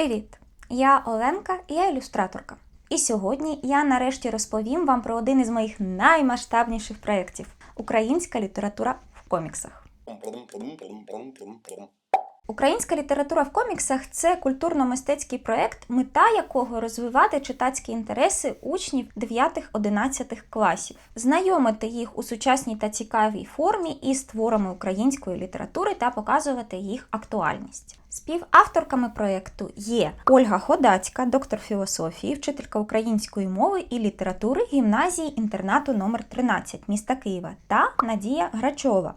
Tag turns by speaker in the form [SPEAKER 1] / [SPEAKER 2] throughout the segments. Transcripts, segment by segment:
[SPEAKER 1] Привіт! Я Оленка, я ілюстраторка. І сьогодні я нарешті розповім вам про один із моїх наймасштабніших проєктів українська література в коміксах. Українська література в коміксах це культурно-мистецький проєкт, мета якого розвивати читацькі інтереси учнів 9-11 класів, знайомити їх у сучасній та цікавій формі із творами української літератури та показувати їх актуальність. Співавторками проєкту є Ольга Ходацька, доктор філософії, вчителька української мови і літератури гімназії інтернату номер 13 міста Києва та Надія Грачова,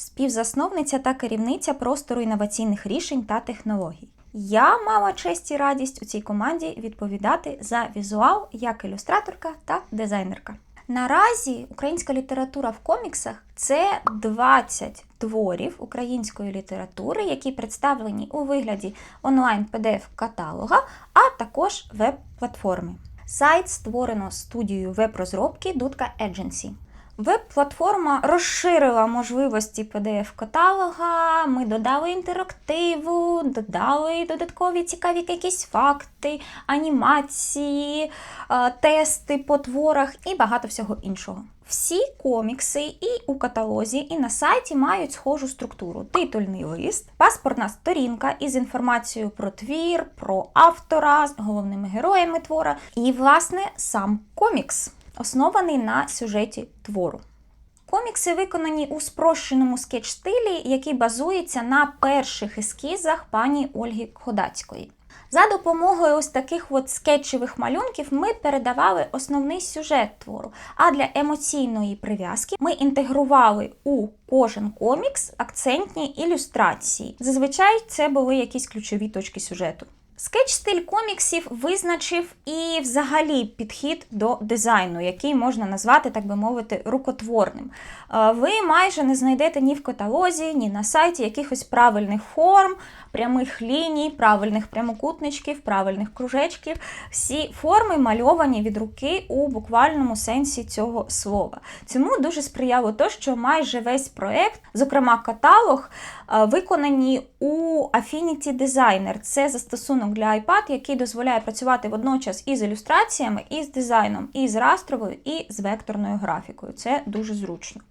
[SPEAKER 1] співзасновниця та керівниця простору інноваційних рішень та технологій. Я мала честь і радість у цій команді відповідати за візуал як ілюстраторка та дизайнерка. Наразі українська література в коміксах це 20 творів української літератури, які представлені у вигляді онлайн pdf каталога, а також веб-платформи. Сайт створено студією веб-розробки Дудка Agency. Веб-платформа розширила можливості PDF-каталога, ми додали інтерактиву, додали додаткові цікаві якісь факти, анімації, е, тести по творах і багато всього іншого. Всі комікси і у каталозі, і на сайті мають схожу структуру: титульний лист, паспортна сторінка із інформацією про твір, про автора, з головними героями твора, і, власне, сам комікс оснований на сюжеті твору. Комікси виконані у спрощеному скетч-стилі, який базується на перших ескізах пані Ольги Ходацької. За допомогою ось таких от скетчевих малюнків ми передавали основний сюжет твору. А для емоційної прив'язки ми інтегрували у кожен комікс акцентні ілюстрації. Зазвичай це були якісь ключові точки сюжету. Скетч-стиль коміксів визначив і взагалі підхід до дизайну, який можна назвати, так би мовити, рукотворним. Е, Ви майже не знайдете ні в каталозі, ні на сайті якихось правильних форм, прямих ліній, правильних прямокутничків, правильних кружечків. Всі форми мальовані від руки у буквальному сенсі цього слова. Цьому дуже сприяло те, що майже весь проект, зокрема каталог, е, виконані у Affinity Designer. Це застосунок для iPad, який дозволяє працювати водночас і з ілюстраціями, і з дизайном, і з растровою, і з векторною графікою. Це дуже зручно.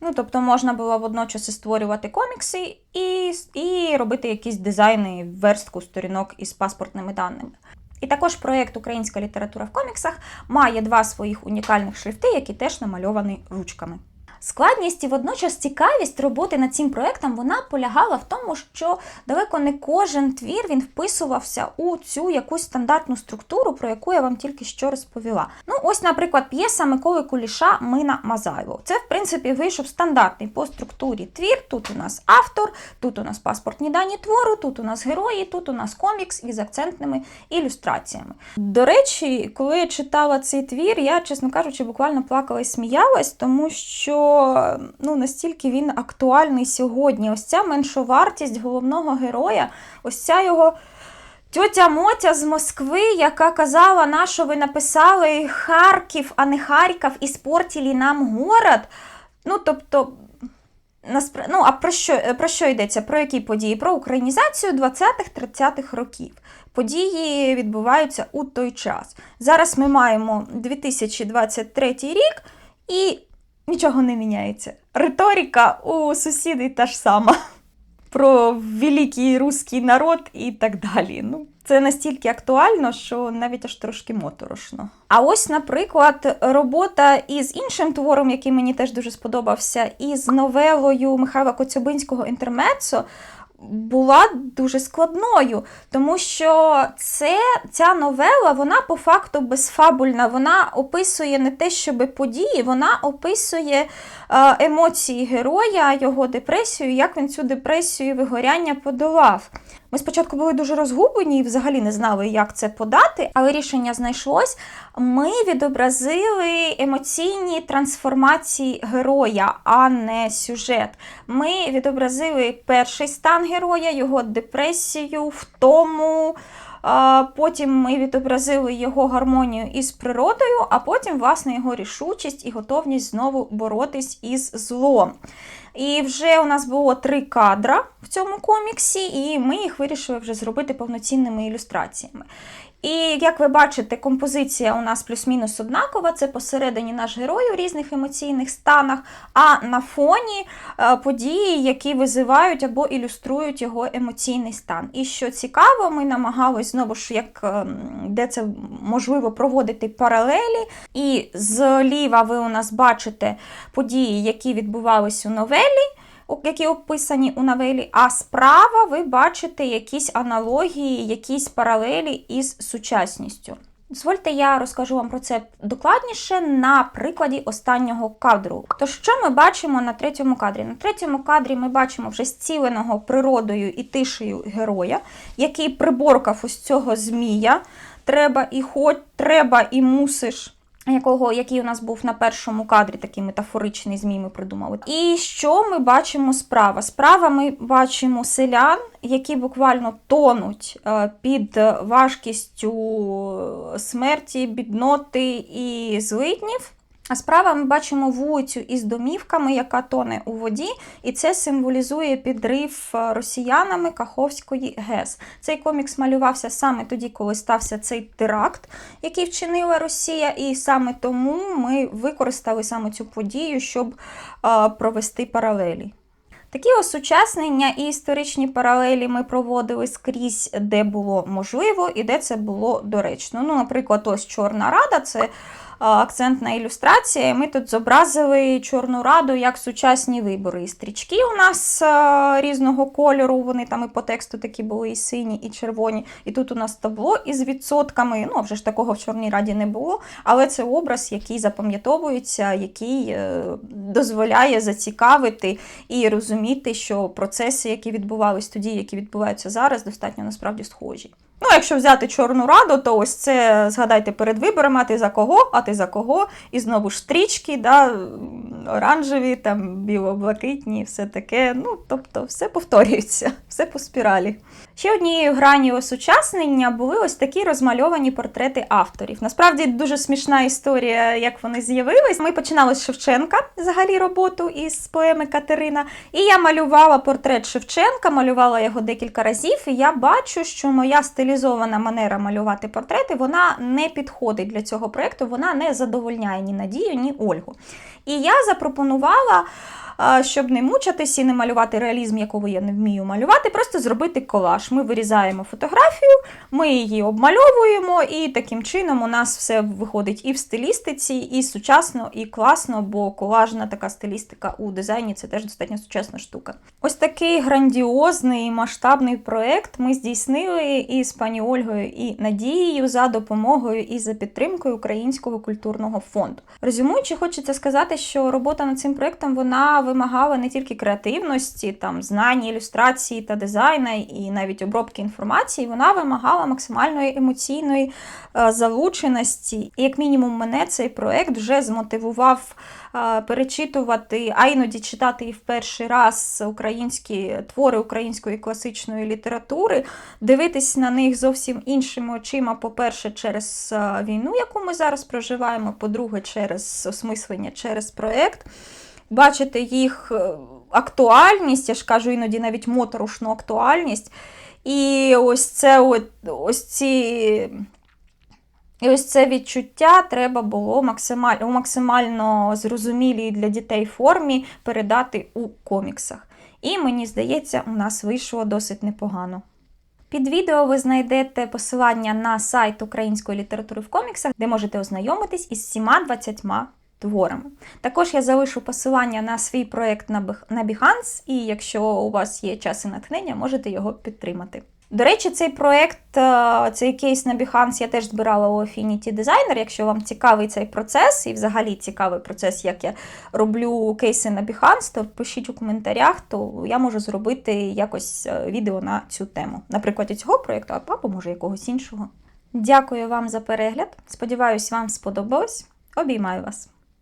[SPEAKER 1] Ну, тобто можна було водночас і створювати комікси і, і робити якісь дизайни, верстку сторінок із паспортними даними. І також проєкт Українська література в коміксах має два своїх унікальних шрифти, які теж намальовані ручками. Складність і водночас цікавість роботи над цим проєктом вона полягала в тому, що далеко не кожен твір він вписувався у цю якусь стандартну структуру, про яку я вам тільки що розповіла. Ну, ось, наприклад, п'єса Миколи Куліша Мина Мазайло. Це, в принципі, вийшов стандартний по структурі твір. Тут у нас автор, тут у нас паспортні дані твору, тут у нас герої, тут у нас комікс із акцентними ілюстраціями. До речі, коли я читала цей твір, я, чесно кажучи, буквально плакала і сміялась, тому що ну, настільки він актуальний сьогодні. Ось ця меншовартість головного героя, ось ця його. Тьотя Мотя з Москви, яка казала, на що ви написали Харків, а не Харків, і спортили нам город. Ну, тобто, наспр... ну, а про що, про що йдеться? Про які події? Про українізацію 20-30-х років. Події відбуваються у той час. Зараз ми маємо 2023 рік і нічого не міняється. Риторика у сусідів та ж сама. Про великий русський народ і так далі. Ну, це настільки актуально, що навіть аж трошки моторошно. А ось, наприклад, робота із іншим твором, який мені теж дуже сподобався, із новелою Михайла Коцюбинського Інтермецо. Була дуже складною, тому що це, ця новела, вона по факту безфабульна. Вона описує не те, щоб події, вона описує е, емоції героя, його депресію, як він цю депресію і вигоряння подолав. Ми спочатку були дуже розгублені і взагалі не знали, як це подати, але рішення знайшлось. Ми відобразили емоційні трансформації героя, а не сюжет. Ми відобразили перший стан героя, його депресію, втому. Потім ми відобразили його гармонію із природою, а потім, власне, його рішучість і готовність знову боротись із злом. І вже у нас було три кадра в цьому коміксі, і ми їх вирішили вже зробити повноцінними ілюстраціями. І як ви бачите, композиція у нас плюс-мінус однакова. Це посередині наш герой у різних емоційних станах, а на фоні е, події, які визивають або ілюструють його емоційний стан. І що цікаво, ми намагалися знову ж, як ем, де це можливо проводити паралелі. І зліва ви у нас бачите події, які відбувались у новелі які описані у новелі, а справа ви бачите якісь аналогії, якісь паралелі із сучасністю. Дозвольте, я розкажу вам про це докладніше на прикладі останнього кадру. То що ми бачимо на третьому кадрі? На третьому кадрі ми бачимо вже зціленого природою і тишею героя, який приборкав ось цього змія. Треба і хоч, треба і мусиш якого, який у нас був на першому кадрі, такий метафоричний змій ми придумали. І що ми бачимо справа? Справа ми бачимо селян, які буквально тонуть е, під важкістю смерті, бідноти і злиднів. А справа ми бачимо вулицю із домівками, яка тоне у воді, і це символізує підрив е, росіянами Каховської ГЕС. Цей комікс малювався саме тоді, коли стався цей теракт, який вчинила Росія, і саме тому ми використали саме цю подію, щоб е, провести паралелі. Такі осучаснення і історичні паралелі ми проводили скрізь, де було можливо і де це було доречно. Ну, наприклад, ось Чорна Рада це а, акцентна ілюстрація. Ми тут зобразили Чорну Раду як сучасні вибори. І стрічки у нас різного кольору, вони там і по тексту такі були і сині, і червоні. І тут у нас табло із відсотками. Ну, вже ж такого в Чорній Раді не було. Але це образ, який запам'ятовується, який е, дозволяє зацікавити і розуміти, що процеси, які відбувались тоді, які відбуваються зараз, достатньо насправді схожі. Ну, якщо взяти Чорну Раду, то ось це згадайте перед виборами, а ти за кого, а ти за кого, і знову ж стрічки, да, оранжеві, там, біло-блакитні, все таке. Ну, тобто, все повторюється, все по спіралі. Ще однією гранію осучаснення були ось такі розмальовані портрети авторів. Насправді дуже смішна історія, як вони з'явились. Ми починали з Шевченка, взагалі, роботу із поеми Катерина. І я малювала портрет Шевченка, малювала його декілька разів, і я бачу, що моя стилізована манера малювати портрети вона не підходить для цього проєкту, вона не задовольняє ні Надію, ні Ольгу. І я запропонувала. Щоб не мучитись і не малювати реалізм, якого я не вмію малювати, просто зробити колаж. Ми вирізаємо фотографію, ми її обмальовуємо, і таким чином у нас все виходить і в стилістиці, і сучасно, і класно, бо колажна така стилістика у дизайні це теж достатньо сучасна штука. Ось такий грандіозний масштабний проєкт ми здійснили із пані Ольгою і Надією за допомогою і за підтримкою Українського культурного фонду. Резюмуючи, хочеться сказати, що робота над цим проєктом вона вимагала не тільки креативності, там знань, ілюстрації та дизайну, і навіть обробки інформації, вона вимагала максимальної емоційної е, залученості. І як мінімум, мене цей проєкт вже змотивував е, перечитувати, а іноді читати і в перший раз українські твори української класичної літератури, дивитись на них зовсім іншими очима. По-перше, через е, війну, яку ми зараз проживаємо, по-друге, через осмислення, через проєкт. Бачити їх е, актуальність, я ж кажу, іноді навіть моторошну актуальність. І ось це ось ці. І ось це відчуття треба було максимально, у максимально зрозумілій для дітей формі передати у коміксах. І мені здається, у нас вийшло досить непогано. Під відео ви знайдете посилання на сайт української літератури в коміксах, де можете ознайомитись із всіма 20 творами. Також я залишу посилання на свій проєкт на Behance, і якщо у вас є час і натхнення, можете його підтримати. До речі, цей проєкт, е, цей кейс на Behance я теж збирала у Affinity Designer. Якщо вам цікавий цей процес і взагалі цікавий процес, як я роблю кейси на Behance, то пишіть у коментарях, то я можу зробити якось е, відео на цю тему. Наприклад, цього проєкту, або може якогось іншого. Дякую вам за перегляд. Сподіваюсь, вам сподобалось. Обіймаю вас!